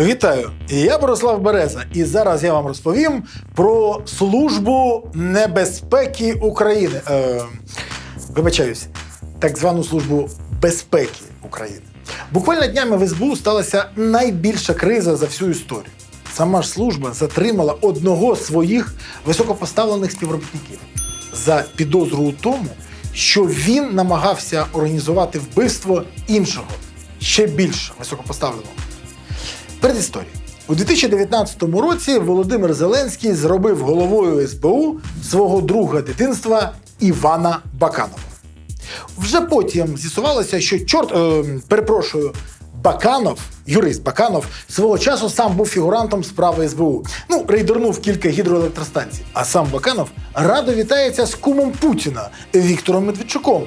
Вітаю! Я Борислав Береза, і зараз я вам розповім про службу небезпеки України. Е, вибачаюсь, так звану службу безпеки України. Буквально днями в СБУ сталася найбільша криза за всю історію. Сама ж служба затримала одного з своїх високопоставлених співробітників за підозру у тому, що він намагався організувати вбивство іншого, ще більш високопоставленого. Передісторія. У 2019 році Володимир Зеленський зробив головою СБУ свого друга дитинства Івана Баканова. Вже потім з'ясувалося, що чорт, е, перепрошую, Баканов, юрист Баканов, свого часу сам був фігурантом справи СБУ. Ну, рейдернув кілька гідроелектростанцій. А сам Баканов радо вітається з кумом Путіна Віктором Медведчуком.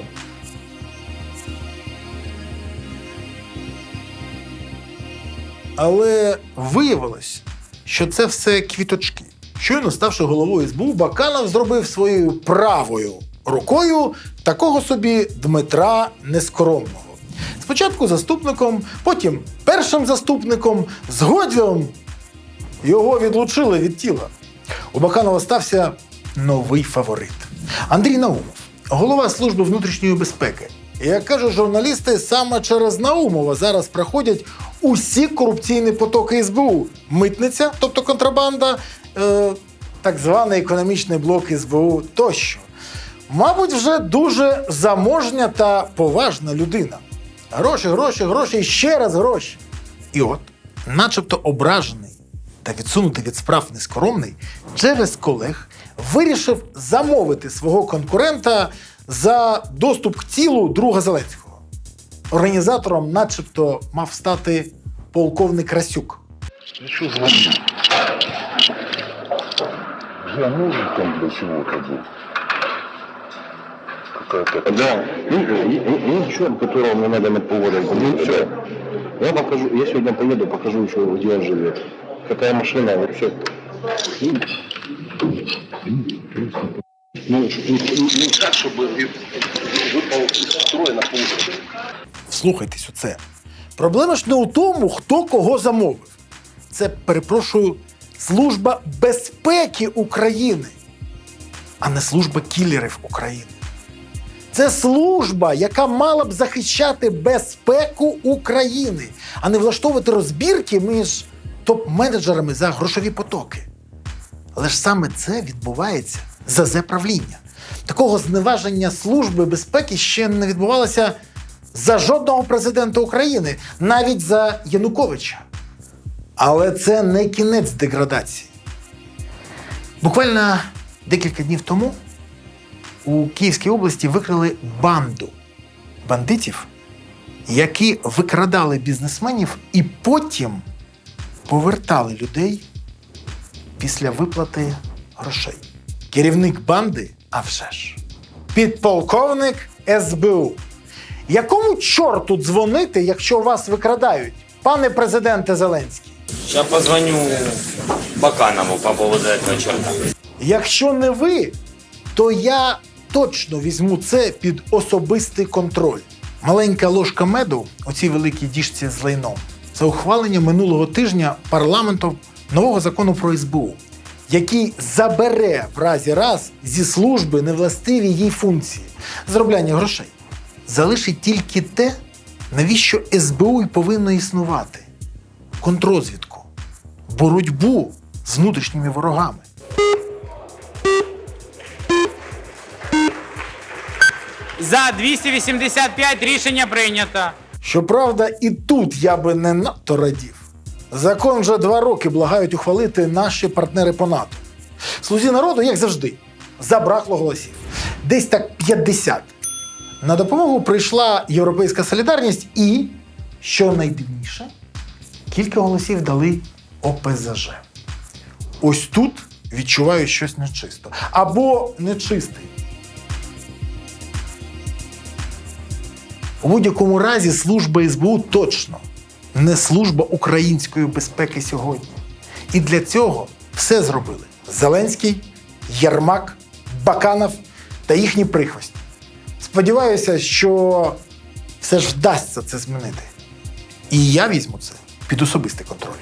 Але виявилось, що це все квіточки. Щойно ставши головою СБУ, Баканов зробив своєю правою рукою такого собі Дмитра Нескоромного. Спочатку заступником, потім першим заступником, згодом його відлучили від тіла. У Баканова стався новий фаворит Андрій Наумов, голова служби внутрішньої безпеки. І, Як кажуть журналісти, саме через Наумова зараз проходять усі корупційні потоки СБУ: митниця, тобто контрабанда, е, так званий економічний блок СБУ тощо. Мабуть, вже дуже заможня та поважна людина. Гроші, гроші, гроші і ще раз гроші. І от, начебто ображений та відсунутий від справ нескоромний, через колег вирішив замовити свого конкурента за доступ к тілу друга Зеленського. Організатором, начебто, мав стати полковник Красюк. Ну что звонить? Я нужен там для чего-то был. Какая-то... Да, ну, есть черт, которого мне надо на поводок. Ну все. Я покажу, я сегодня поеду, покажу еще, где он живет. Какая машина вообще. Ну, ну, ну, так, чтобы выпал из строя на полностью. Вслухайтесь у це. Проблема ж не у тому, хто кого замовив. Це, перепрошую, служба безпеки України, а не служба кілерів України. Це служба, яка мала б захищати безпеку України, а не влаштовувати розбірки між топ-менеджерами за грошові потоки. Але ж саме це відбувається за правління. Такого зневаження служби безпеки ще не відбувалося за жодного президента України, навіть за Януковича. Але це не кінець деградації. Буквально декілька днів тому у Київській області викрили банду бандитів, які викрадали бізнесменів і потім повертали людей після виплати грошей. Керівник банди, а вже ж, підполковник СБУ. Якому чорту дзвонити, якщо вас викрадають, пане президенте Зеленський? Сейчас позвоню Баканову по поводу этого черта. Якщо не ви, то я точно візьму це під особистий контроль. Маленька ложка меду у цій великій діжці з лайном це ухвалення минулого тижня парламентом нового закону про СБУ, який забере в разі раз зі служби невластиві їй функції заробляння грошей. Залишить тільки те, навіщо СБУ й повинно існувати: контрозвідку, боротьбу з внутрішніми ворогами. За 285 рішення прийнято. Щоправда, і тут я би не надто радів. Закон вже два роки благають ухвалити наші партнери по НАТО. Слузі народу, як завжди, забракло голосів. Десь так 50. На допомогу прийшла Європейська солідарність і, що найдивніше, кілька голосів дали ОПЗЖ. Ось тут відчуваю щось нечисто. Або нечистий. У будь-якому разі служба СБУ точно не служба української безпеки сьогодні. І для цього все зробили Зеленський, Єрмак, Баканов та їхні прихвості. Сподіваюся, що все ж вдасться це змінити. І я візьму це під особистий контроль.